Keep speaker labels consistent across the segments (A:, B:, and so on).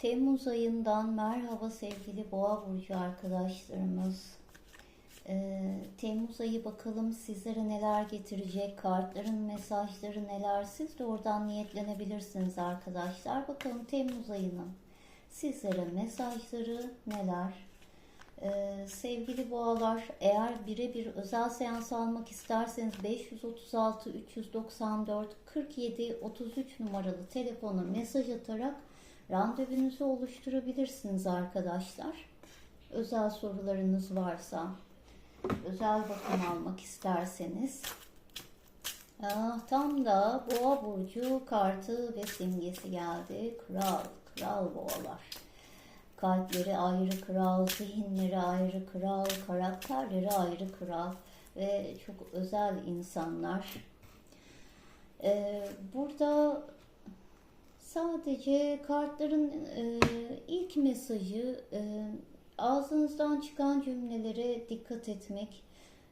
A: Temmuz ayından merhaba sevgili Boğa burcu arkadaşlarımız. Ee, Temmuz ayı bakalım sizlere neler getirecek, kartların mesajları neler. Siz de oradan niyetlenebilirsiniz arkadaşlar. Bakalım Temmuz ayının sizlere mesajları neler. Ee, sevgili boğalar eğer birebir özel seans almak isterseniz 536 394 47 33 numaralı telefona mesaj atarak randevunuzu oluşturabilirsiniz arkadaşlar. Özel sorularınız varsa, özel bakım almak isterseniz. Tam da boğa burcu kartı ve simgesi geldi. Kral, kral boğalar. Kalpleri ayrı kral, zihinleri ayrı kral, karakterleri ayrı kral ve çok özel insanlar. Ee, burada sadece kartların e, ilk mesajı e, ağzınızdan çıkan cümlelere dikkat etmek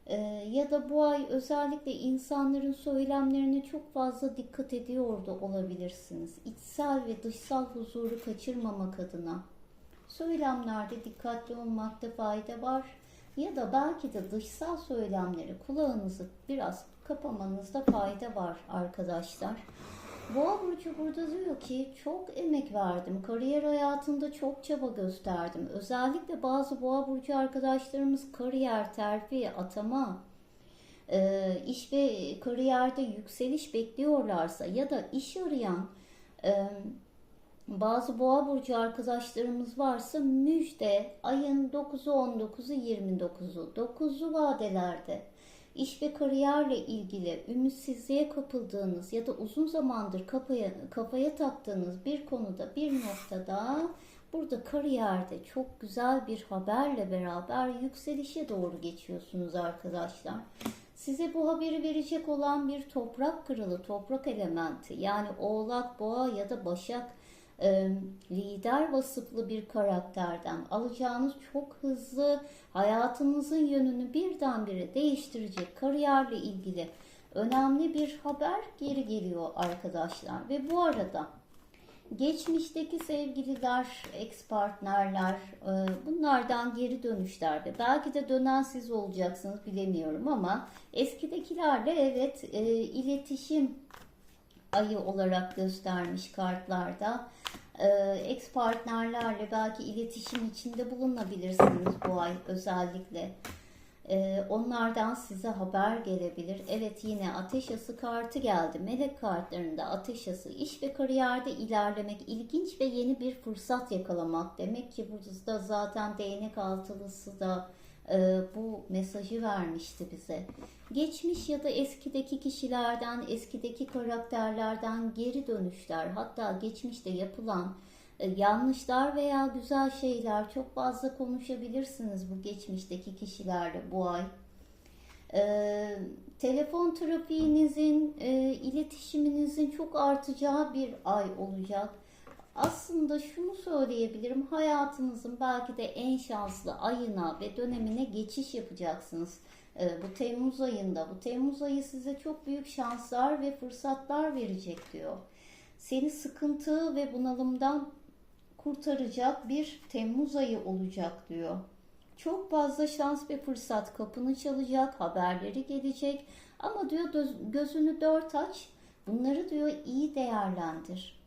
A: e, ya da bu ay özellikle insanların söylemlerine çok fazla dikkat ediyor da olabilirsiniz. İçsel ve dışsal huzuru kaçırmamak adına söylemlerde dikkatli olmakta fayda var. Ya da belki de dışsal söylemleri kulağınızı biraz kapamanızda fayda var arkadaşlar. Boğa burcu burada diyor ki çok emek verdim. Kariyer hayatında çok çaba gösterdim. Özellikle bazı boğa burcu arkadaşlarımız kariyer, terfi, atama, e, iş ve kariyerde yükseliş bekliyorlarsa ya da iş arayan e, bazı boğa burcu arkadaşlarımız varsa müjde ayın 9'u 19'u 29'u 9'lu vadelerde iş ve kariyerle ilgili ümitsizliğe kapıldığınız ya da uzun zamandır kafaya, kafaya taktığınız bir konuda bir noktada burada kariyerde çok güzel bir haberle beraber yükselişe doğru geçiyorsunuz arkadaşlar. Size bu haberi verecek olan bir toprak kralı, toprak elementi yani oğlak, boğa ya da başak e, lider vasıflı bir karakterden alacağınız çok hızlı hayatınızın yönünü birdenbire değiştirecek kariyerle ilgili önemli bir haber geri geliyor arkadaşlar. Ve bu arada geçmişteki sevgililer, ex partnerler, e, bunlardan geri dönüşler ve belki de dönen siz olacaksınız bilemiyorum ama eskidekilerle evet e, iletişim ayı olarak göstermiş kartlarda. Ee, ex partnerlerle belki iletişim içinde bulunabilirsiniz bu ay özellikle. Ee, onlardan size haber gelebilir. Evet yine ateş ası kartı geldi. Melek kartlarında ateş ası iş ve kariyerde ilerlemek, ilginç ve yeni bir fırsat yakalamak. Demek ki burada zaten değnek altılısı da e, bu mesajı vermişti bize. Geçmiş ya da eskideki kişilerden, eskideki karakterlerden geri dönüşler, hatta geçmişte yapılan e, yanlışlar veya güzel şeyler çok fazla konuşabilirsiniz bu geçmişteki kişilerle bu ay. E, telefon trafiğinizin, e, iletişiminizin çok artacağı bir ay olacak aslında şunu söyleyebilirim. Hayatınızın belki de en şanslı ayına ve dönemine geçiş yapacaksınız. Ee, bu Temmuz ayında. Bu Temmuz ayı size çok büyük şanslar ve fırsatlar verecek diyor. Seni sıkıntı ve bunalımdan kurtaracak bir Temmuz ayı olacak diyor. Çok fazla şans ve fırsat kapını çalacak, haberleri gelecek. Ama diyor gözünü dört aç, bunları diyor iyi değerlendir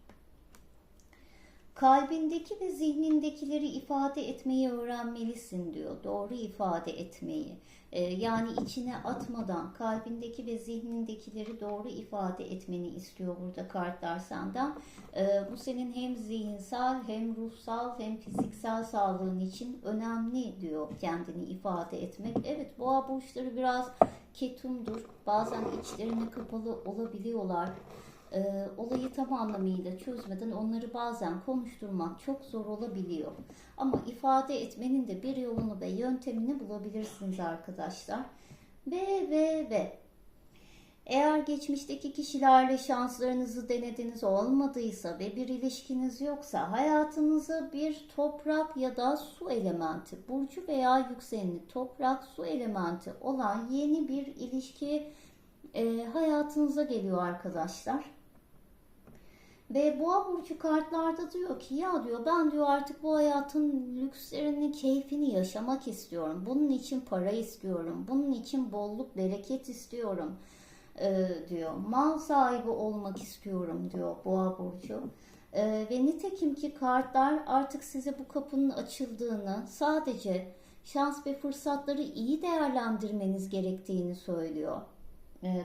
A: kalbindeki ve zihnindekileri ifade etmeyi öğrenmelisin diyor. Doğru ifade etmeyi. Ee, yani içine atmadan kalbindeki ve zihnindekileri doğru ifade etmeni istiyor burada kartlar senden. Ee, bu senin hem zihinsel hem ruhsal hem fiziksel sağlığın için önemli diyor kendini ifade etmek. Evet boğa burçları biraz ketumdur. Bazen içlerine kapalı olabiliyorlar e, olayı tam anlamıyla çözmeden onları bazen konuşturmak çok zor olabiliyor. Ama ifade etmenin de bir yolunu ve yöntemini bulabilirsiniz arkadaşlar. Ve ve ve eğer geçmişteki kişilerle şanslarınızı denediniz olmadıysa ve bir ilişkiniz yoksa hayatınızı bir toprak ya da su elementi, burcu veya yükseleni toprak su elementi olan yeni bir ilişki e, hayatınıza geliyor arkadaşlar. Ve boğa burcu kartlarda diyor ki ya diyor ben diyor artık bu hayatın lükslerini, keyfini yaşamak istiyorum. Bunun için para istiyorum. Bunun için bolluk, bereket istiyorum e, diyor. Mal sahibi olmak istiyorum diyor boğa burcu. E, ve nitekim ki kartlar artık size bu kapının açıldığını sadece şans ve fırsatları iyi değerlendirmeniz gerektiğini söylüyor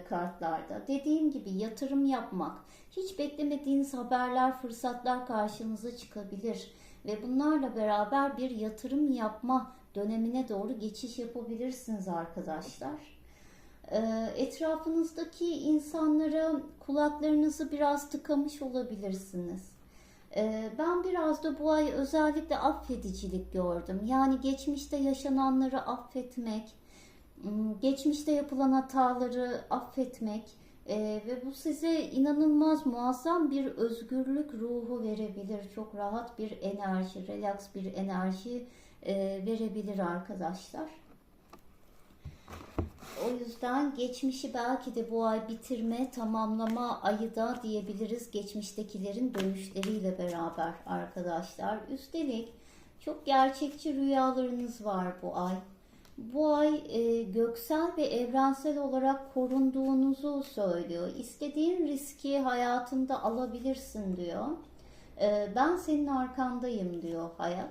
A: kartlarda. Dediğim gibi yatırım yapmak, hiç beklemediğiniz haberler, fırsatlar karşınıza çıkabilir ve bunlarla beraber bir yatırım yapma dönemine doğru geçiş yapabilirsiniz arkadaşlar. E, etrafınızdaki insanlara kulaklarınızı biraz tıkamış olabilirsiniz. E, Ben biraz da bu ay özellikle affedicilik gördüm. Yani geçmişte yaşananları affetmek, geçmişte yapılan hataları affetmek e, ve bu size inanılmaz muazzam bir özgürlük ruhu verebilir. Çok rahat bir enerji, relax bir enerji e, verebilir arkadaşlar. O yüzden geçmişi belki de bu ay bitirme, tamamlama ayı da diyebiliriz geçmiştekilerin dönüşleriyle beraber arkadaşlar. Üstelik çok gerçekçi rüyalarınız var bu ay. Bu ay e, göksel ve evrensel olarak korunduğunuzu söylüyor. İstediğin riski hayatında alabilirsin diyor. E, ben senin arkandayım diyor hayat.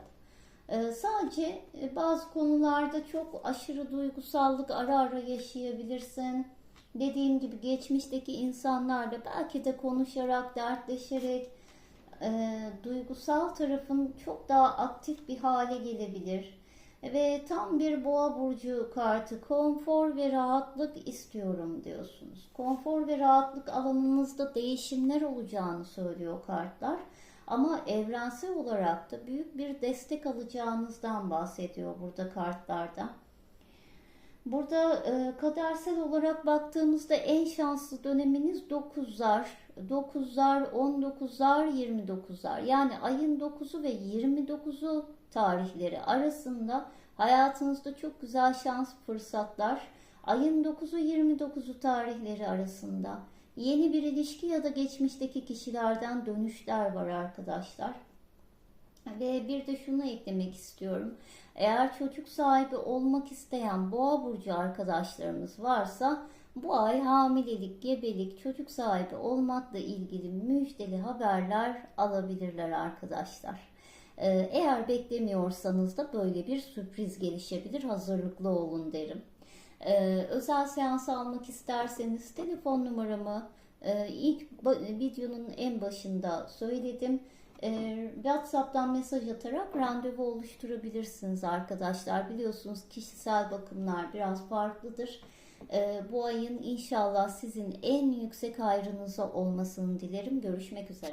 A: E, sadece e, bazı konularda çok aşırı duygusallık ara ara yaşayabilirsin. Dediğim gibi geçmişteki insanlarla belki de konuşarak, dertleşerek e, duygusal tarafın çok daha aktif bir hale gelebilir ve tam bir boğa burcu kartı konfor ve rahatlık istiyorum diyorsunuz. Konfor ve rahatlık alanınızda değişimler olacağını söylüyor kartlar. Ama evrensel olarak da büyük bir destek alacağınızdan bahsediyor burada kartlarda. Burada e, kadersel olarak baktığımızda en şanslı döneminiz 9'lar, 9'lar, 19'lar, 29'lar. Yani ayın 9'u ve 29'u tarihleri arasında hayatınızda çok güzel şans fırsatlar ayın 9'u 29'u tarihleri arasında yeni bir ilişki ya da geçmişteki kişilerden dönüşler var arkadaşlar. Ve bir de şunu eklemek istiyorum. Eğer çocuk sahibi olmak isteyen boğa burcu arkadaşlarımız varsa bu ay hamilelik, gebelik, çocuk sahibi olmakla ilgili müjdeli haberler alabilirler arkadaşlar. Ee, eğer beklemiyorsanız da böyle bir sürpriz gelişebilir. Hazırlıklı olun derim. Ee, özel seans almak isterseniz telefon numaramı e, ilk videonun en başında söyledim. Ee, WhatsApp'tan mesaj atarak randevu oluşturabilirsiniz arkadaşlar. Biliyorsunuz kişisel bakımlar biraz farklıdır. Bu ayın inşallah sizin en yüksek hayrınıza olmasını dilerim. Görüşmek üzere.